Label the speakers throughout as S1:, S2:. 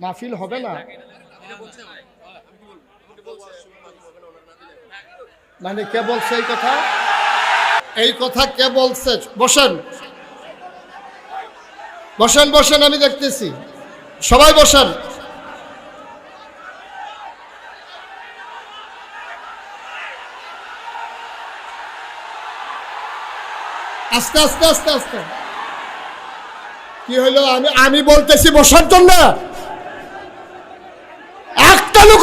S1: মাহফিল হবে না? মানে কে বলছে এই কথা? এই কথা কে বলছে? বসেন। বসেন বসেন, আমি দেখতেছি। সবাই বসেন। আস্তে আস্তে আস্তে আস্তে। কি হলো আমি আমি বলতেছি বসার জন্য একটা লোক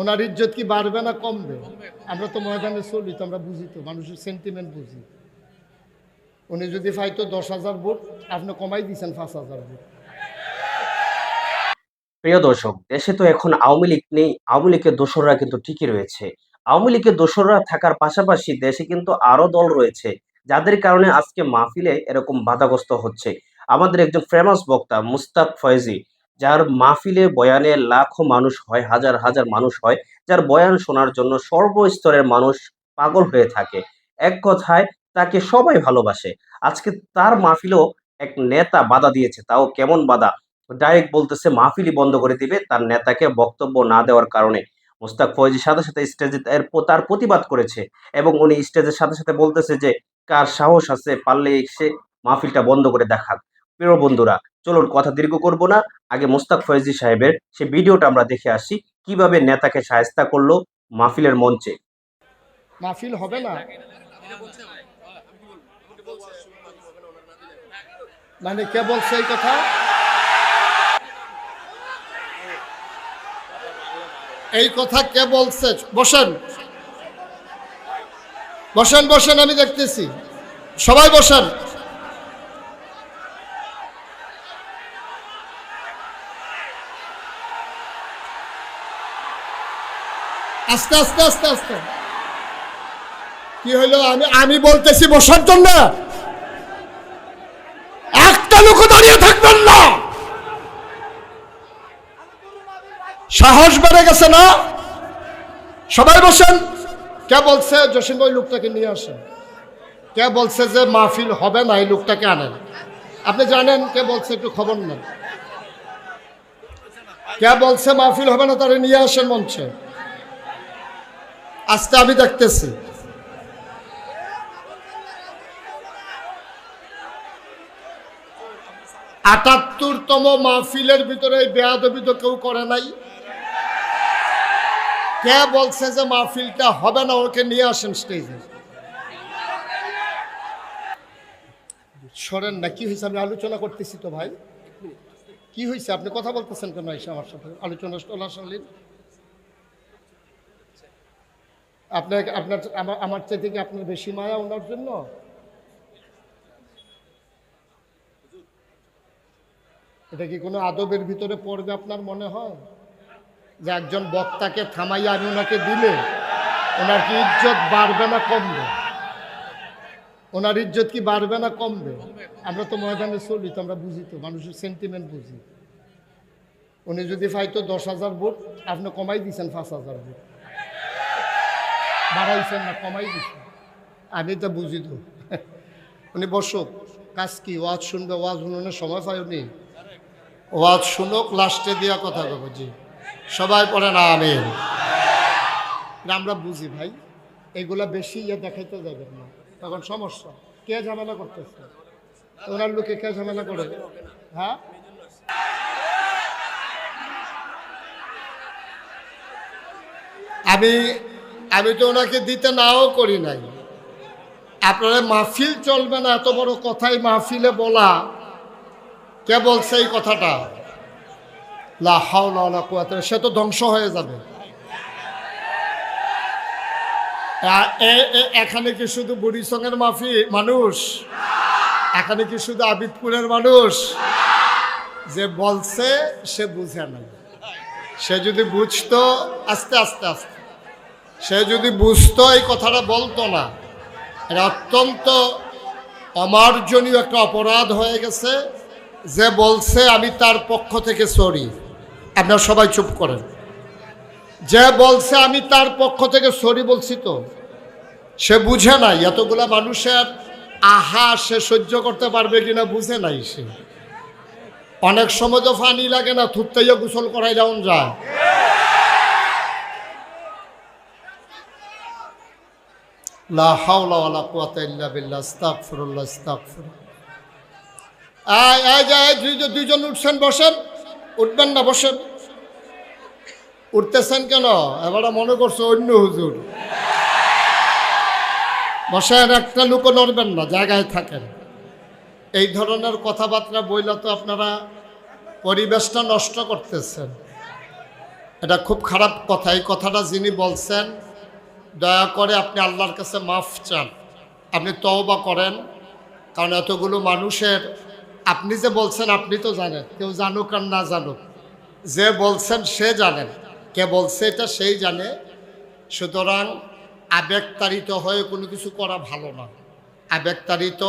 S1: ওনার ইজ্জত কি বাড়বে না কমবে? আমরা তো ময়দানে চলি, তো আমরা বুঝি তো, মানুষের সেন্টিমেন্ট বুঝি। উনি যদি পাইতো দশ হাজার ভোট, আপনি কমাই দিয়েছেন পাঁচ হাজার ভোট।
S2: প্রিয় দর্শক, দেশে তো এখন আওয়ামী লীগ নেই, আওয়ামী লীগের দোসররা কিন্তু ঠিকই রয়েছে। আওয়ামী লীগের দোসররা থাকার পাশাপাশি দেশে কিন্তু আরও দল রয়েছে, যাদের কারণে আজকে মাহফিলে এরকম বাধাগ্রস্ত হচ্ছে। আমাদের একজন ফেমাস বক্তা, মুস্তাক ফয়েজি যার মাহফিলে বয়ানে লাখো মানুষ হয়, হাজার হাজার মানুষ হয়, যার বয়ান শোনার জন্য সর্বস্তরের মানুষ পাগল হয়ে থাকে। এক কথায়, তাকে সবাই ভালোবাসে। আজকে তার মাহফিলেও এক নেতা বাধা দিয়েছে, তাও কেমন বাধা? ডাইরেক্ট বলতেছে মাহফিলি বন্ধ করে দিবে। তার নেতাকে বক্তব্য না দেওয়ার কারণে মুস্তাক ফয়েজির সাথে সাথে স্টেজে তার প্রতিবাদ করেছে এবং উনি স্টেজের সাথে সাথে বলতেছে যে, কার সাহস আছে পারলে এসে মাহফিলটা বন্ধ করে দেখাক। প্রিয় বন্ধুরা চলুন কথা দীর্ঘ করব না। আগে মোস্তাক ফয়েজি সাহেবের সে ভিডিওটা আমরা দেখে আসি, কীভাবে নেতাকে সায়স্তা করল মাহফিলের মঞ্চে।
S1: মাহফিল হবে না? মানে কে বলছে এই কথা? এই কথা কে বলছে? বসেন। বসেন বসেন, আমি দেখতেছি। সবাই বসেন। আস্তে আস্তে আস্তে আস্তে। কি হলো? আমি আমি বলতেছি বসার জন্য? একটা লোক দাঁড়িয়ে থাকবেন না। সাহস বেড়ে গেছে না? সবাই বসেন। কে বলছে জসিম ওই লোকটাকে নিয়ে আসেন? কে বলছে যে মাহফিল হবে না, এই লোকটাকে আনেন? আপনি জানেন কে বলছে, একটু খবর নেন। কে বলছে মাহফিল হবে না, তারা নিয়ে আসেন মঞ্চে। আজকে আমি দেখতেছি। আটাত্তরতম মাহফিলের ভিতরে বেয়াদবি তো কেউ করে নাই। কে বলছে যে মাহফিলটা হবে না, ওকে নিয়ে আসেন স্টেজে সরেন না, কি হয়েছে? আমি আলোচনা করতেছি তো ভাই। কি হয়েছে? আপনি কথা বলতেছেন কেন এসে আমার সাথে? আলোচনা টলা শুনলেন আপনার আপনার, আমার চাইতে কি আপনার বেশি মায়া ওনার জন্য? এটা কি কোনো আদবের ভিতরে পড়বে আপনার মনে হয়? যে একজন বক্তাকে থামাইয়া আমি ওনাকে দিলে ওনার কি ইজ্জত বাড়বে না কমবে? ওনার ইজ্জত কি বাড়বে না কমবে? আমরা তো ময়দানে চলি, তো আমরা বুঝি তো, মানুষের সেন্টিমেন্ট বুঝি। উনি যদি পাইতো দশ হাজার ভোট, আপনি কমাই দিয়েছেন পাঁচ হাজার ভোট। বাড়াইছেন না, কমাই দিচ্ছেন আমি তো বুঝি তো। উনি বসুক কাজ কি? ওয়াজ শুনবে, ওয়াজ শুনুনের সময় পাই উনি? ওয়াজ শুনুক, লাস্টে দিয়া কথা কব, জি। সবাই পড়ে না আমি আমরা বুঝি ভাই, এগুলা বেশি ইয়ে দেখাইতে যাবেন না। তখন সমস্যা। কে ঝামেলা করতেছে? ওনার লোকে কে ঝামেলা করে? হ্যাঁ? আমি আমি তো ওনাকে দিতে নাও করি নাই। আপনারা মাহফিল চলবে না, এত বড় কথাই মাহফিলে বলা। কে বলছে এই কথাটা? লা হাওলা ওয়ালা কুওয়াতা, সে তো ধ্বংস হয়ে যাবে। এখানে কি শুধু বুড়িসঙ্গের মাফি মানুষ? এখানে কি শুধু আবিদপুরের মানুষ? যে বলছে, সে বুঝে নাই সে যদি বুঝতো, আস্তে আস্তে আস্তে। সে যদি বুঝতো এই কথাটা বলতো না অত্যন্ত অমার্জনীয় একটা অপরাধ হয়ে গেছে যে বলছে, আমি তার পক্ষ থেকে সরি। আপনারা সবাই চুপ করেন। যে বলছে, আমি তার পক্ষ থেকে সরি বলছি তো। সে বুঝে নাই, এতগুলা মানুষের আহা, সে সহ্য করতে পারবে কিনা বুঝে নাই সে। অনেক সময় তো ফানি লাগে না থুততেই গোসল করাই যাওন যায়। লা হাওলা ওয়ালা কুওয়াতা ইল্লা বিল্লাহ, আস্তাগফিরুল্লাহ আস্তাগফিরুল্লাহ। আয় আয় যায় দুইজন উঠছেন, বসেন। উঠবেন না, বসেন। উঠতেছেন কেন? এবারে মনে করছ অন্য হুজুর। বসেন, একটা লুকো নড়বেন না, জায়গায় থাকেন। এই ধরনের কথাবার্তা বইলে তো আপনারা পরিবেশটা নষ্ট করতেছেন। এটা খুব খারাপ কথা, এই কথাটা যিনি বলছেন দয়া করে আপনি আল্লাহর কাছে মাফ চান। আপনি তওবা করেন, কারণ এতগুলো মানুষের, আপনি যে বলছেন আপনি তো জানেন, কেউ জানুক আর না জানুক। যে বলছেন সে জানেন কে বলছে এটা সেই জানে। সুতরাং আবেগতাড়িত হয়ে কোনো কিছু করা ভালো না। আবেগতাড়িত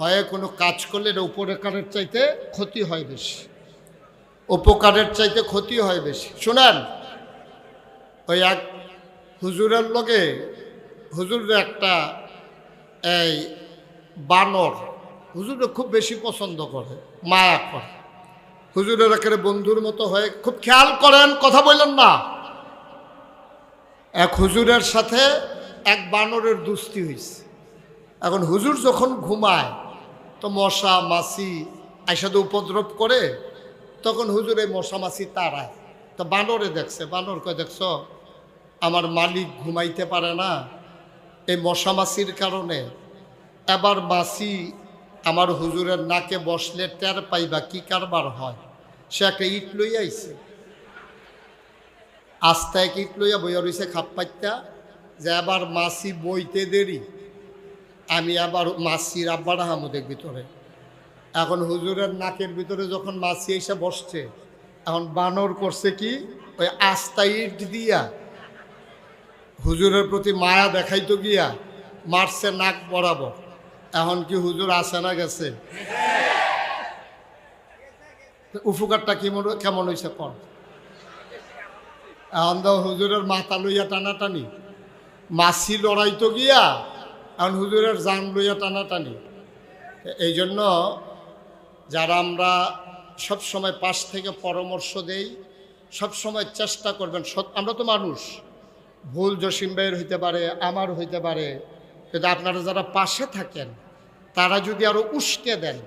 S1: হয়ে কোনো কাজ করলে এটা উপকারের চাইতে ক্ষতি হয় বেশি। উপকারের চাইতে ক্ষতি হয় বেশি। শুনেন, ওই এক হুজুরের লগে হুজুরের একটা এই বানর হুজুরে খুব বেশি পছন্দ করে, মায়া করে। হুজুরের একেবারে বন্ধুর মতো হয়ে খুব খেয়াল করেন, কথা বললেন না। এক হুজুরের সাথে এক বানরের দুস্তি হয়েছে এখন হুজুর যখন ঘুমায়, তো মশা, মাছি আইসাদে উপদ্রব করে, তখন হুজুর এই মশা, মাছি তাড়ায়। তো বানরে দেখছে, বানর কয়, দেখছ আমার মালিক ঘুমাইতে পারে না। এই মশা মাছির কারণে এবার মাছি আমার হুজুরের নাকে বসলে টের পাইবা কি কারবার হয়। সে একটা ইট লই আইছে। আস্তে এক ইট লইয়া বইয়া রইছে খাপ পাইতা যে আবার মাসি বইতে দেরি। আমি আবার মাছির আব্বারা হামুদের ভিতরে। এখন হুজুরের নাকের ভিতরে যখন মাসি এসে বসছে, এখন বানর করছে কি? ওই আস্তা ইট দিয়া হুজুরের প্রতি মায়া দেখাইতো গিয়া মারছে নাক বরাবর। এখন কি হুজুর আসে না গেছে? তো কি কেমন হয়েছে কর এখন তো হুজুরের মাথা লইয়া টানাটানি। মাছি লড়াইতো গিয়া, এখন হুজুরের জান লইয়া টানাটানি। এই জন্য যারা আমরা সব সময় পাশ থেকে পরামর্শ দেই সব সময় চেষ্টা করবেন। আমরা তো মানুষ। ভুল জসিম ভাইয়ের হইতে পারে আমার হইতে পারে কিন্তু আপনারা যারা পাশে থাকেন, তারা যদি আরও উস্কে দেন,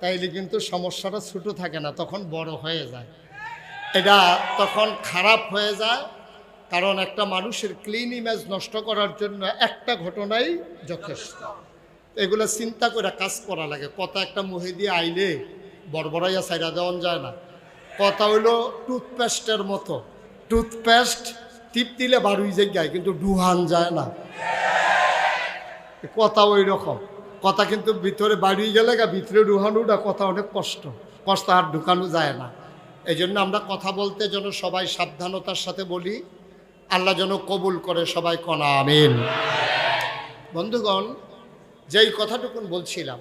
S1: তাইলে কিন্তু সমস্যাটা ছোটো থাকে না, তখন বড় হয়ে যায়। এটা তখন খারাপ হয়ে যায়, কারণ একটা মানুষের ক্লিন ইমেজ নষ্ট করার জন্য একটা ঘটনাই যথেষ্ট। এগুলো চিন্তা করে কাজ করা লাগে। কথা একটা মুহে দিয়ে আইলে বড়বড়াইয়া সাইডা দেওয়ান যায় না। কথা হইল টুথপেস্টের মতো। টুথপেস্ট টিপ দিলে বারুই জায়গায় কিন্তু ডুহান যায় না। কথা ওই রকম। কথা কিন্তু ভিতরে বাড়িয়ে গেলে গা, ভিতরে ডুহানোটা কথা অনেক কষ্ট। কষ্ট আর ঢুকানো যায় না। এই জন্য আমরা কথা বলতে যেন সবাই সাবধানতার সাথে বলি, আল্লাহ যেন কবুল করে সবাই কনা আমিন। বন্ধুগণ, যেই কথাটুকুন বলছিলাম